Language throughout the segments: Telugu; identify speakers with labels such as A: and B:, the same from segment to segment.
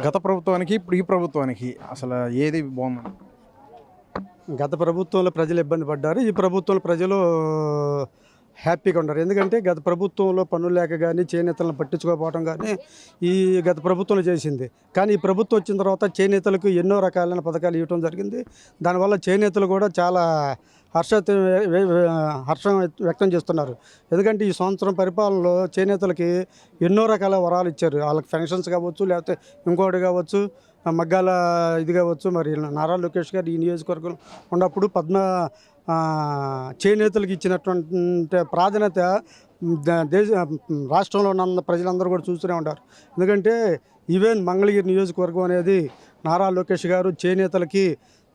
A: గత ప్రభుత్వానికి ఇప్పుడు ఈ ప్రభుత్వానికి అసలు ఏది బాగుంది?
B: గత ప్రభుత్వంలో ప్రజలు ఇబ్బంది పడ్డారు. ఈ ప్రభుత్వంలో ప్రజలు హ్యాపీగా ఉన్నారు. ఎందుకంటే గత ప్రభుత్వంలో పనులు లేక కానీ చేనేతలను పట్టించుకోకపోవడం కానీ ఈ గత ప్రభుత్వంలో చేసింది. కానీ ఈ ప్రభుత్వం వచ్చిన తర్వాత చేనేతలకు ఎన్నో రకాలైన పథకాలు ఇవ్వడం జరిగింది. దానివల్ల చేనేతలు కూడా చాలా హర్ష హర్షం వ్యక్తం చేస్తున్నారు. ఎందుకంటే ఈ సంవత్సరం పరిపాలనలో చేనేతలకి ఎన్నో రకాల వరాలు ఇచ్చారు. వాళ్ళకి ఫంక్షన్స్ కావచ్చు లేకపోతే ఇంకోటి కావచ్చు మగ్గాల ఇది కావచ్చు మరి నారా లోకేష్ గారు ఈ నియోజకవర్గం ఉన్నప్పుడు పద్మ చేనేతలకు ఇచ్చినటువంటి ప్రాధాన్యత దేశ రాష్ట్రంలో ఉన్న ప్రజలందరూ కూడా చూస్తూనే ఉంటారు. ఎందుకంటే ఈవెన్ మంగళగిరి నియోజకవర్గం అనేది నారా లోకేష్ గారు చేనేతలకి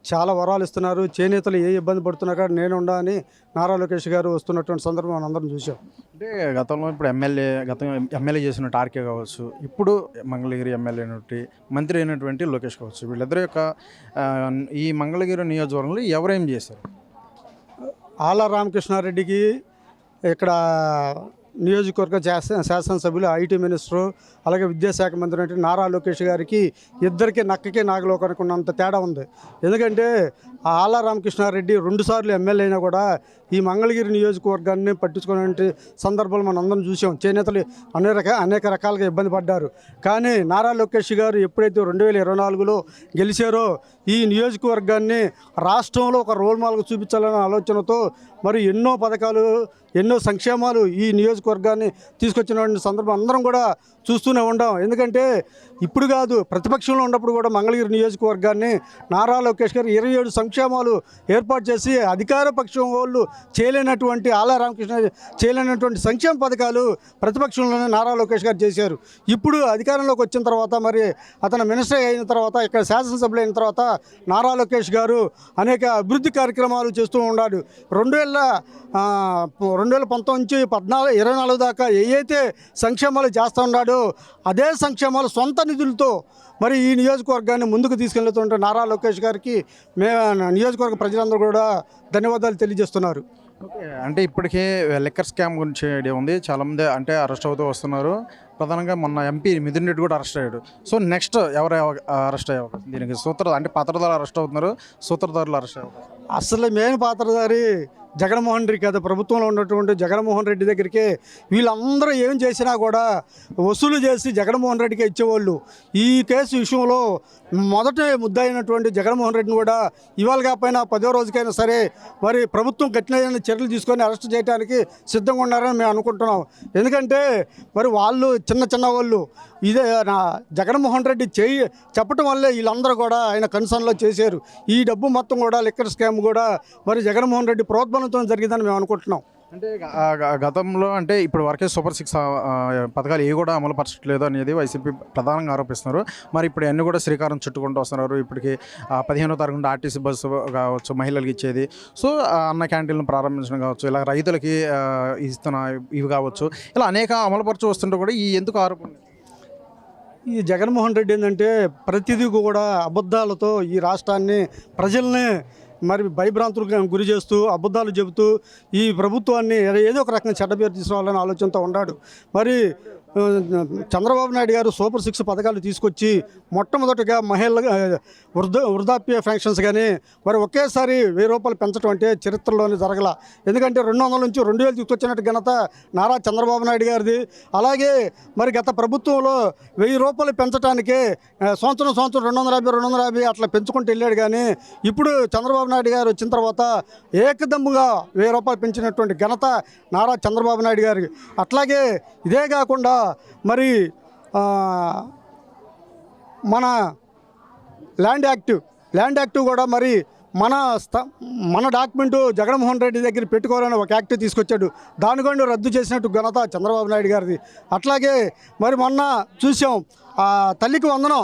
B: చాలా వరాలు ఇస్తున్నారు. చేనేతలు ఏ ఇబ్బంది పడుతున్నారు కానీ నేను అని నారా లోకేష్ గారు వస్తున్నటువంటి సందర్భం మనం అందరం చూసాం
A: అంటే గతంలో ఇప్పుడు ఎమ్మెల్యే గతం ఎమ్మెల్యే చేసిన టార్కే కావచ్చు ఇప్పుడు మంగళగిరి ఎమ్మెల్యే అయినటువంటి మంత్రి అయినటువంటి లోకేష్ కావచ్చు వీళ్ళిద్దరి యొక్క ఈ మంగళగిరి నియోజకవర్గంలో ఎవరేం చేశారు?
B: ఆళ్ళ రామకృష్ణారెడ్డికి ఇక్కడ నియోజకవర్గ శాసన శాసనసభ్యులు ఐటీ మినిస్టరు అలాగే విద్యాశాఖ మంత్రి అంటే నారా లోకేష్ గారికి ఇద్దరికి నక్కకి నాగలోకానికి ఉన్నంత తేడా ఉంది. ఎందుకంటే ఆళ్ళ రామకృష్ణారెడ్డి రెండుసార్లు ఎమ్మెల్యే అయినా కూడా ఈ మంగళగిరి నియోజకవర్గాన్ని పట్టించుకునే సందర్భాలు మనం అందరం చూసాం. చేనేతలు అనేక అనేక రకాలుగా ఇబ్బంది పడ్డారు. కానీ నారా లోకేష్ గారు ఎప్పుడైతే రెండు వేల ఇరవై నాలుగులో గెలిచారో ఈ నియోజకవర్గాన్ని రాష్ట్రంలో ఒక రోల్ మోడల్గా చూపించాలనే ఆలోచనతో మరి ఎన్నో పథకాలు ఎన్నో సంక్షేమాలు ఈ నియోజకవర్గాన్ని తీసుకొచ్చిన సందర్భం అందరం కూడా చూస్తూనే ఉండాం. ఎందుకంటే ఇప్పుడు కాదు ప్రతిపక్షంలో ఉన్నప్పుడు కూడా మంగళగిరి నియోజకవర్గాన్ని నారా లోకేష్ గారు ఇరవై ఏడు సంక్షేమాలు ఏర్పాటు చేసి అధికార పక్షం వాళ్ళు చేయలేనటువంటి ఆలా రామకృష్ణ చేయలేనటువంటి సంక్షేమ పథకాలు ప్రతిపక్షంలోనే నారా లోకేష్ గారు చేశారు. ఇప్పుడు అధికారంలోకి వచ్చిన తర్వాత మరి అతను మినిస్టర్ అయిన తర్వాత ఇక్కడ శాసనసభ్యులు అయిన తర్వాత నారా లోకేష్ గారు అనేక అభివృద్ధి కార్యక్రమాలు చేస్తూ ఉన్నాడు రెండు వేల రెండు వేల పంతొమ్మిది నుంచి పద్నాలుగు ఇరవై నాలుగు దాకా ఏ అయితే సంక్షేమాలు చేస్తూ ఉన్నాడో అదే సంక్షేమాలు సొంత నిధులతో మరి ఈ నియోజకవర్గాన్ని ముందుకు తీసుకెళ్తుంటే నారా లోకేష్ గారికి మే నియోజకవర్గ ప్రజలందరూ కూడా ధన్యవాదాలు తెలియజేస్తున్నారు.
A: అంటే ఇప్పటికే లిక్కర్ స్కామ్ గురించి ఐడియా ఉంది. చాలామంది అంటే అరెస్ట్ అవుతూ వస్తున్నారు. ప్రధానంగా మొన్న ఎంపీ మిథున్ రెడ్డి కూడా అరెస్ట్ అయ్యాడు. సో నెక్స్ట్ ఎవరు అరెస్ట్ అయ్యే దీనికి సూత్ర అంటే పాత్రధారులు అరెస్ట్ అవుతున్నారు. సూత్రధారులు అరెస్ట్ అవకాశం?
B: అసలు మెయిన్ పాత్రధారి జగన్మోహన్ రెడ్డి కదా ప్రభుత్వంలో ఉన్నటువంటి జగన్మోహన్ రెడ్డి దగ్గరికే వీళ్ళందరూ ఏం చేసినా కూడా వసూలు చేసి జగన్మోహన్ రెడ్డికి ఇచ్చేవాళ్ళు. ఈ కేసు విషయంలో మొదట ముద్ద అయినటువంటి జగన్మోహన్ రెడ్డిని కూడా ఇవాళ కాకపోయినా పదో రోజుకైనా సరే మరి ప్రభుత్వం కఠినమైన చర్యలు తీసుకొని అరెస్ట్ చేయడానికి సిద్ధంగా ఉన్నారని మేము అనుకుంటున్నాం. ఎందుకంటే మరి వాళ్ళు చిన్న చిన్న వాళ్ళు. ఇదే నా జగన్మోహన్ రెడ్డి చేయి చెప్పటం వల్లే వీళ్ళందరూ కూడా ఆయన కన్సర్న్లో చేశారు. ఈ డబ్బు మొత్తం కూడా లిక్కర్ స్కామ్ కూడా మరి జగన్మోహన్ రెడ్డి ప్రోద్బలంతో జరిగిందని మేము అనుకుంటున్నాం.
A: అంటే గతంలో అంటే ఇప్పుడు వరకే సూపర్ సిక్స్ పథకాలు ఏ కూడా అమలు పరచట్లేదు అనేది వైసీపీ ప్రధానంగా ఆరోపిస్తున్నారు. మరి ఇప్పుడు అన్ని కూడా శ్రీకారం చుట్టుకుంటూ వస్తున్నారు. ఇప్పటికి పదిహేనో తారీఖు నుండి ఆర్టీసీ బస్సు కావచ్చు మహిళలకు ఇచ్చేది. సో అన్న క్యాంటీన్లు ప్రారంభించడం కావచ్చు ఇలా రైతులకి ఇస్తున్న ఇవి కావచ్చు ఇలా అనేక అమలుపరచు వస్తుంటే కూడా ఈ ఎందుకు ఆరోపణ
B: ఈ జగన్మోహన్ రెడ్డి ఏంటంటే ప్రతిదీ కూడా అబద్ధాలతో ఈ రాష్ట్రాన్ని ప్రజల్ని మరి భయభ్రాంతులకు గురి చేస్తూ అబద్ధాలు చెబుతూ ఈ ప్రభుత్వాన్ని ఏదో ఒక రకంగా చెడ్డ పేరు తీసుకోవాలనే ఆలోచనతో ఉన్నాడు. మరి చంద్రబాబు నాయుడు గారు సూపర్ సిక్స్ పథకాలు తీసుకొచ్చి మొట్టమొదటిగా మహిళ వృద్ధ వృద్ధాప్య ఫెన్షన్స్ కానీ మరి ఒకేసారి వెయ్యి రూపాయలు పెంచడం అంటే చరిత్రలోనే జరగల. ఎందుకంటే రెండు వందల నుంచి రెండు వేలు తీసుకొచ్చినట్టు ఘనత నారా చంద్రబాబు నాయుడు గారిది. అలాగే మరి గత ప్రభుత్వంలో వెయ్యి రూపాయలు పెంచడానికే సంవత్సరం సంవత్సరం రెండు వందల యాభై రెండు వందల యాభై అట్లా పెంచుకుంటూ వెళ్ళాడు కానీ ఇప్పుడు చంద్రబాబు నాయుడు గారు వచ్చిన తర్వాత ఏకదమ్ముగా వెయ్యి రూపాయలు పెంచినటువంటి ఘనత నారా చంద్రబాబు నాయుడు గారికి అట్లాగే ఇదే కాకుండా మరి మన ల్యాండ్ యాక్టివ్ ల్యాండ్ యాక్టివ్ కూడా మరి మన స్థ మన డాక్యుమెంటు జగన్మోహన్ రెడ్డి దగ్గర పెట్టుకోవాలని ఒక యాక్ట్ తీసుకొచ్చాడు. దాని కూడా రద్దు చేసినట్టు ఘనత చంద్రబాబు నాయుడు గారిది. అట్లాగే మరి మొన్న చూసాం తల్లికి వందనం.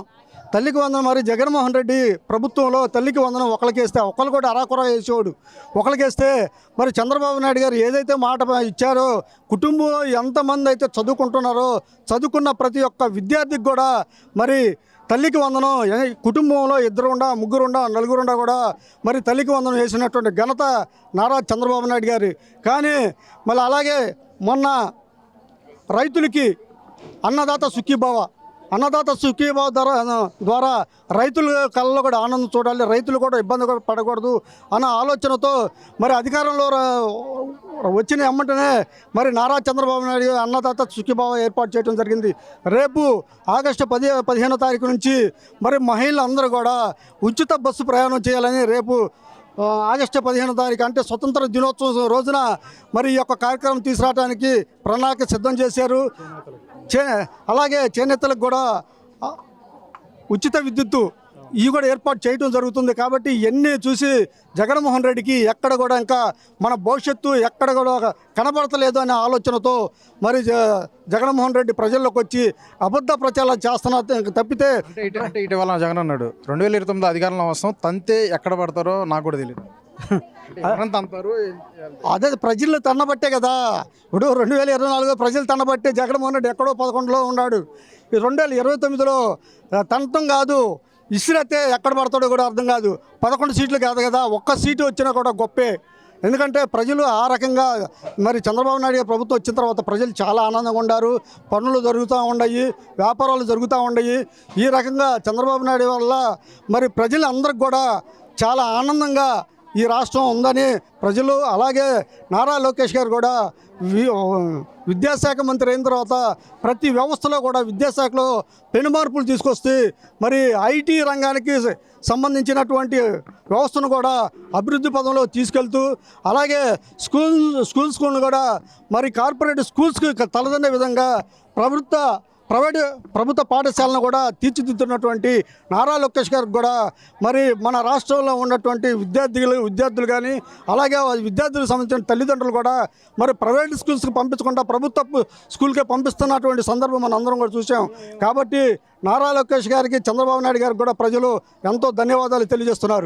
B: తల్లికి వందనం. మరి జగన్మోహన్ రెడ్డి ప్రభుత్వంలో తల్లికి వందనం. ఒకరికేస్తే ఒకరు కూడా అరాకొర వేసేవాడు. ఒకరికేస్తే మరి చంద్రబాబు నాయుడు గారు ఏదైతే మాట ఇచ్చారో కుటుంబంలో ఎంతమంది అయితే చదువుకుంటున్నారో చదువుకున్న ప్రతి ఒక్క విద్యార్థికి కూడా మరి తల్లికి వందనం. కుటుంబంలో ఇద్దరు ముగ్గురుండా ముగ్గురు నలుగురు కూడా మరి తల్లికి వందనం వేసినటువంటి ఘనత నారా చంద్రబాబు నాయుడు గారి. కానీ మళ్ళీ అలాగే మొన్న రైతులకి అన్నదాత సుఖీభావ అన్నదాత సుఖీభావ ధర ద్వారా రైతుల కళ్ళలో కూడా ఆనందం చూడాలి రైతులు కూడా ఇబ్బంది కూడా పడకూడదు అన్న ఆలోచనతో మరి అధికారంలో వచ్చిన ఎమ్మటనే మరి నారా చంద్రబాబు నాయుడు అన్నదాత సుఖీభావ ఏర్పాటు చేయడం జరిగింది. రేపు ఆగస్టు పది పదిహేనో తారీఖు నుంచి మరి మహిళలందరూ కూడా ఉచిత బస్సు ప్రయాణం చేయాలని రేపు ఆగస్టు పదిహేను తారీఖు అంటే స్వతంత్ర దినోత్సవం రోజున మరి ఈ యొక్క కార్యక్రమం తీసుకురావడానికి ప్రణాళిక సిద్ధం చేశారు. చే అలాగే చేనేతలకు కూడా ఉచిత విద్యుత్తు ఇవి కూడా ఏర్పాటు చేయడం జరుగుతుంది కాబట్టి ఇవన్నీ చూసి జగన్మోహన్ రెడ్డికి ఎక్కడ కూడా ఇంకా మన భవిష్యత్తు ఎక్కడ కూడా కనబడతలేదు అనే ఆలోచనతో మరి జ- జగన్మోహన్ రెడ్డి ప్రజల్లోకి వచ్చి అబద్ధ ప్రచారాలు చేస్తున్న తప్పితే
A: ఇటీవల జగన్ అన్నాడు రెండు వేల ఇరవై తొమ్మిది అధికారంలో వస్తాం తంతే ఎక్కడ పడతారో నాకు కూడా తెలియదు
B: అదే ప్రజలు తన్నబట్టే కదా. ఇప్పుడు రెండు వేల ఇరవై నాలుగులో ప్రజలు తన్నబట్టే జగన్మోహన్ రెడ్డి ఎక్కడో పదకొండులో ఉన్నాడు. ఈ రెండు వేల ఇరవై తొమ్మిదిలో తనటం కాదు ఇసిరైతే ఎక్కడ పడతాడో కూడా అర్థం కాదు. పదకొండు సీట్లు కాదు కదా ఒక్క సీటు వచ్చినా కూడా గొప్పే. ఎందుకంటే ప్రజలు ఆ రకంగా మరి చంద్రబాబు నాయుడు గారి ప్రభుత్వం వచ్చిన తర్వాత ప్రజలు చాలా ఆనందంగా ఉన్నారు పనులు జరుగుతూ ఉన్నాయి వ్యాపారాలు జరుగుతూ ఉన్నాయి ఈ రకంగా చంద్రబాబు నాయుడు వల్ల మరి ప్రజలందరికి కూడా చాలా ఆనందంగా ఈ రాష్ట్రం ఉందని ప్రజలు అలాగే నారా లోకేష్ గారు కూడా విద్యాశాఖ మంత్రి అయిన తర్వాత ప్రతి వ్యవస్థలో కూడా విద్యాశాఖలో పెను మార్పులు తీసుకొస్తే మరి ఐటీ రంగానికి సంబంధించినటువంటి వ్యవస్థను కూడా అభివృద్ధి పదంలో తీసుకెళ్తూ అలాగే స్కూల్ స్కూల్స్ కూడా మరి కార్పొరేట్ స్కూల్స్కి తలదన్న విధంగా ప్రభుత్వ ప్రైవేట్ ప్రభుత్వ పాఠశాలను కూడా తీర్చిదిద్దుతున్నటువంటి నారా లోకేష్ గారికి కూడా మరి మన రాష్ట్రంలో ఉన్నటువంటి విద్యార్థులు విద్యార్థులు కానీ అలాగే విద్యార్థులకు సంబంధించిన తల్లిదండ్రులు కూడా మరి ప్రైవేట్ స్కూల్స్కి పంపించకుండా ప్రభుత్వ స్కూల్కే పంపిస్తున్నటువంటి సందర్భం మనం అందరం కూడా చూసాం కాబట్టి నారా లోకేష్ గారికి చంద్రబాబు నాయుడు గారికి కూడా ప్రజలు ఎంతో ధన్యవాదాలు తెలియజేస్తున్నారు.